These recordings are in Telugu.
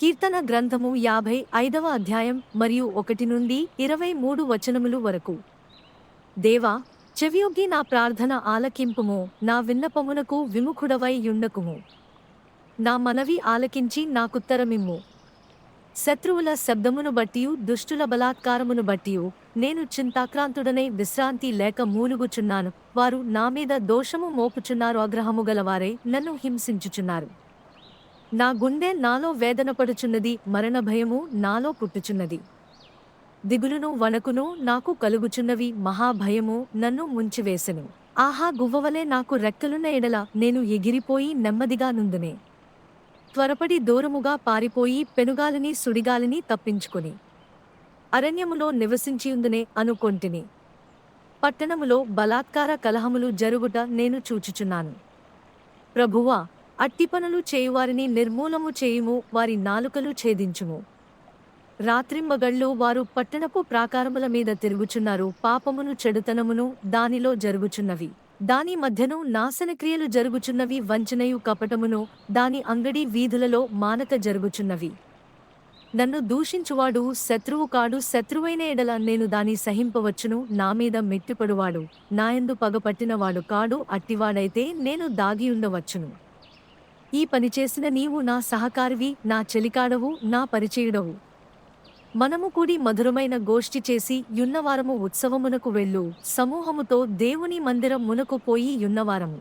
కీర్తన గ్రంథము యాభై ఐదవ అధ్యాయం మరియు ఒకటి నుండి ఇరవై మూడు వచనములు వరకు. దేవా చెవియొగ్గి నా ప్రార్థన ఆలకింపుము నా విన్నపమునకు విముఖుడవై యుండకుము. నా మనవి ఆలకించి నాకుత్తరమిమ్ము శత్రువుల శబ్దమును బట్టియు దుష్టుల బలాత్కారమును బట్టియు నేను చింతాక్రాంతుడనై విశ్రాంతి లేక మూలుగుచున్నాను వారు నా మీద దోషము మోపుచున్నారు అగ్రహము గలవారే నన్ను హింసించుచున్నారు. నా గుండె నాలో వేదనపడుచున్నది మరణ భయము నాలో పుట్టుచున్నది. దిగులును వణకును నాకు కలుగుచున్నవి మహాభయము నన్ను ముంచివేసెను. ఆహా గువ్వవలే నాకు రెక్కలున్న ఎడల నేను ఎగిరిపోయి నెమ్మదిగా నుందునే. త్వరపడి దూరముగా పారిపోయి పెనుగాలిని సుడిగాలిని తప్పించుకుని. అరణ్యములో నివసించియుందునే అనుకొంటిని. పట్టణములో బలాత్కార కలహములు జరుగుట నేను చూచుచున్నాను. ప్రభువా అట్టి పనులు చేయువారిని నిర్మూలము చేయుము వారి నాలుకలు ఛేదించుము. రాత్రింబగళ్ళు వారు పట్టణపు ప్రాకారముల మీద తిరుగుచున్నారు పాపమును చెడుతనమును దానిలో జరుగుచున్నవి. దాని మధ్యను నాశనక్రియలు జరుగుచున్నవి వంచనయు కపటమును దాని అంగడి వీధులలో మానక జరుగుచున్నవి. నన్ను దూషించువాడు శత్రువు కాడు శత్రువైన ఎడల నేను దాని సహింపవచ్చును నా మీద మెట్టిపడువాడు. నాయందు పగపట్టినవాడు కాడు అట్టివాడైతే నేను దాగి ఉండవచ్చును. ఈ పని చేసిన నీవు నా సహకారివి నా చెలికాడవు నా పరిచయుడవు. మనము కూడి మధురమైన గోష్ఠి చేసి యున్నవారము ఉత్సవమునకు వెళ్ళు. సమూహముతో దేవుని మందిరం మునకు పోయి యున్నవారము.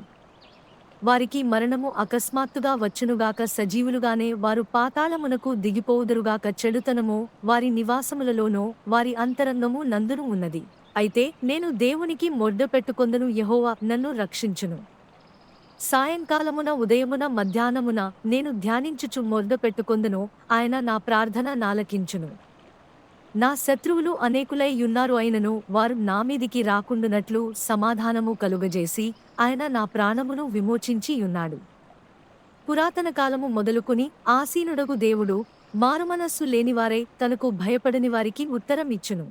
వారికి మరణము అకస్మాత్తుగా వచ్చునుగాక సజీవులుగానే వారు పాతాళమునకు దిగిపోవుదురుగాక చెడుతనము వారి నివాసములలోనో వారి అంతరంగము నందును ఉన్నది. అయితే నేను దేవునికి మొడ్డ పెట్టుకొందను యహోవా నన్ను రక్షించును. సాయంకాలమున ఉదయమున మధ్యాహ్నమున నేను ధ్యానించుచు మొదటపెట్టుకొందును ఆయన నా ప్రార్థన నాలకించును. నా శత్రువులు అనేకులై ఉన్నారు అయినను వారు నా మీదికి రాకుండునట్లు సమాధానము కలుగజేసి ఆయన నా ప్రాణమును విమోచించి ఉన్నాడు పురాతన కాలము మొదలుకొని ఆసీనుడగు దేవుడు మారుమనస్సు లేనివారై తనకు భయపడని వారికి ఉత్తరం ఇచ్చును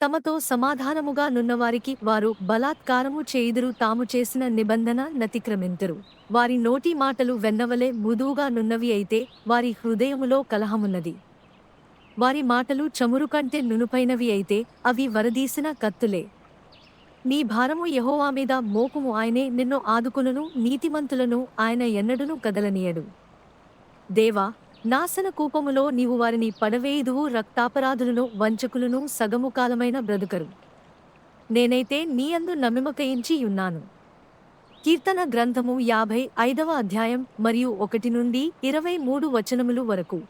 తమతో సమాధానముగా నున్నవారికి వారు బలాత్కారము చేయుదురు తాము చేసిన నిబంధన నతిక్రమింతురు. వారి నోటి మాటలు వెన్నవలే మృదువుగా నున్నవి అయితే వారి హృదయములో కలహమున్నది. వారి మాటలు చమురు కంటే నునుపైనవి అయితే అవి వరదీసిన కత్తులే. నీ భారము యహోవా మీద మోకుము ఆయనే నిన్ను ఆదుకులను నీతిమంతులను ఆయన ఎన్నడును కదలనీయడు. దేవా నాశన కూపములో నీవు వారిని పడవేయుదువు రక్తాపరాధులను వంచకులను సగము కాలమైన బ్రతుకరు. నేనైతే నీయందు నమ్మిమకయించి ఉన్నాను. కీర్తన గ్రంథము యాభై ఐదవ అధ్యాయం మరియు ఒకటి నుండి ఇరవై మూడు వచనములు వరకు.